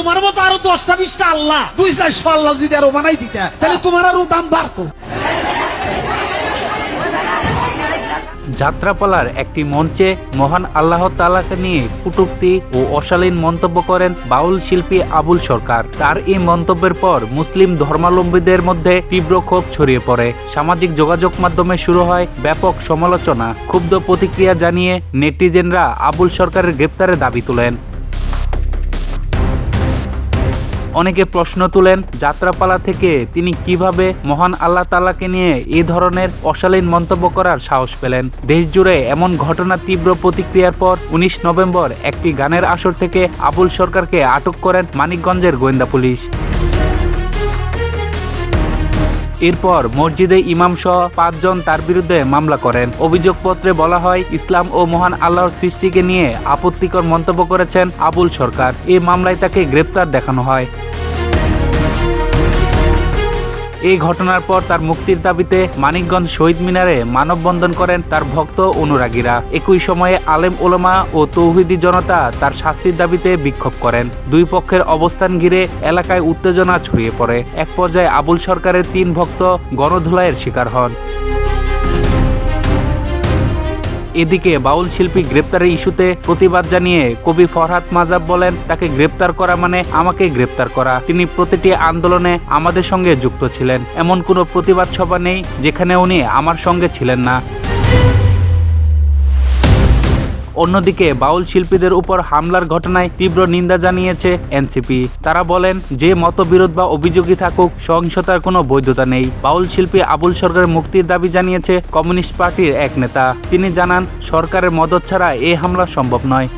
তোমার মতো আরও দশটা বিশটা আল্লাহ। দুই চারশো আল্লাহ যদি আরও বানাই দিতে তাহলে তোমার আরও দাম বাড়তো। যাত্রাপালার একটি মঞ্চে মহান আল্লাহ তাআলাকে নিয়ে কটূক্তি ও অশালীন মন্তব্য করেন বাউল শিল্পী আবুল সরকার। তার এই মন্তব্যের পর মুসলিম ধর্মাবলম্বীদের মধ্যে তীব্র ক্ষোভ ছড়িয়ে পড়ে। সামাজিক যোগাযোগ মাধ্যমে শুরু হয় ব্যাপক সমালোচনা ক্ষুব্ধ প্রতিক্রিয়া জানিয়ে নেটিজেনরা আবুল সরকারের গ্রেপ্তারের দাবি তোলেন। অনেকে প্রশ্ন তুলেন, যাত্রাপালা থেকে তিনি কীভাবে মহান আল্লাহ তালাকে নিয়ে এ ধরনের অশালীন মন্তব্য করার সাহস পেলেন? দেশজুড়ে এমন ঘটনা তীব্র প্রতিক্রিয়ার পর উনিশ নভেম্বর একটি গানের আসর থেকে আবুল সরকারকে আটক করেন মানিকগঞ্জের গোয়েন্দা পুলিশ। এরপর মসজিদে ইমাম সহ পাঁচজন তার বিরুদ্ধে মামলা করেন। অভিযোগপত্রে বলা হয়, ইসলাম ও মহান আল্লাহর সৃষ্টিকে নিয়ে আপত্তিকর মন্তব্য করেছেন আবুল সরকার। এ মামলায় তাকে গ্রেপ্তার দেখানো হয়। এই ঘটনার পর তার মুক্তির দাবিতে মানিকগঞ্জ শহীদ মিনারে মানববন্ধন করেন তার ভক্ত অনুরাগীরা। একই সময়ে আলেম ওলামা ও তৌহিদি জনতা তার শাস্তির দাবিতে বিক্ষোভ করেন। দুই পক্ষের অবস্থান ঘিরে এলাকায় উত্তেজনা ছড়িয়ে পড়ে। এক পর্যায়ে আবুল সরকারের তিন ভক্ত গণধুলাইয়ের শিকার হন। এদিকে বাউল শিল্পী গ্রেপ্তারের ইস্যুতে প্রতিবাদ জানিয়ে কবি ফরহাদ মাজাব বলেন, তাকে গ্রেপ্তার করা মানে আমাকে গ্রেপ্তার করা। তিনি প্রতিটি আন্দোলনে আমাদের সঙ্গে যুক্ত ছিলেন। এমন কোনো প্রতিবাদ সভা নেই যেখানে উনি আমার সঙ্গে ছিলেন না। অন্যদিকে বাউল শিল্পীদের উপর হামলার ঘটনায় তীব্র নিন্দা জানিয়েছে এনসিপি। তারা বলেন, যে মতবিরোধ বা অভিযোগই থাকুক, সহিংসতার কোনো বৈধতা নেই। বাউল শিল্পী আবুল সরকার মুক্তির দাবি জানিয়েছে কমিউনিস্ট পার্টির এক নেতা। তিনি জানান, সরকারের মদত ছাড়া এ হামলা সম্ভব নয়।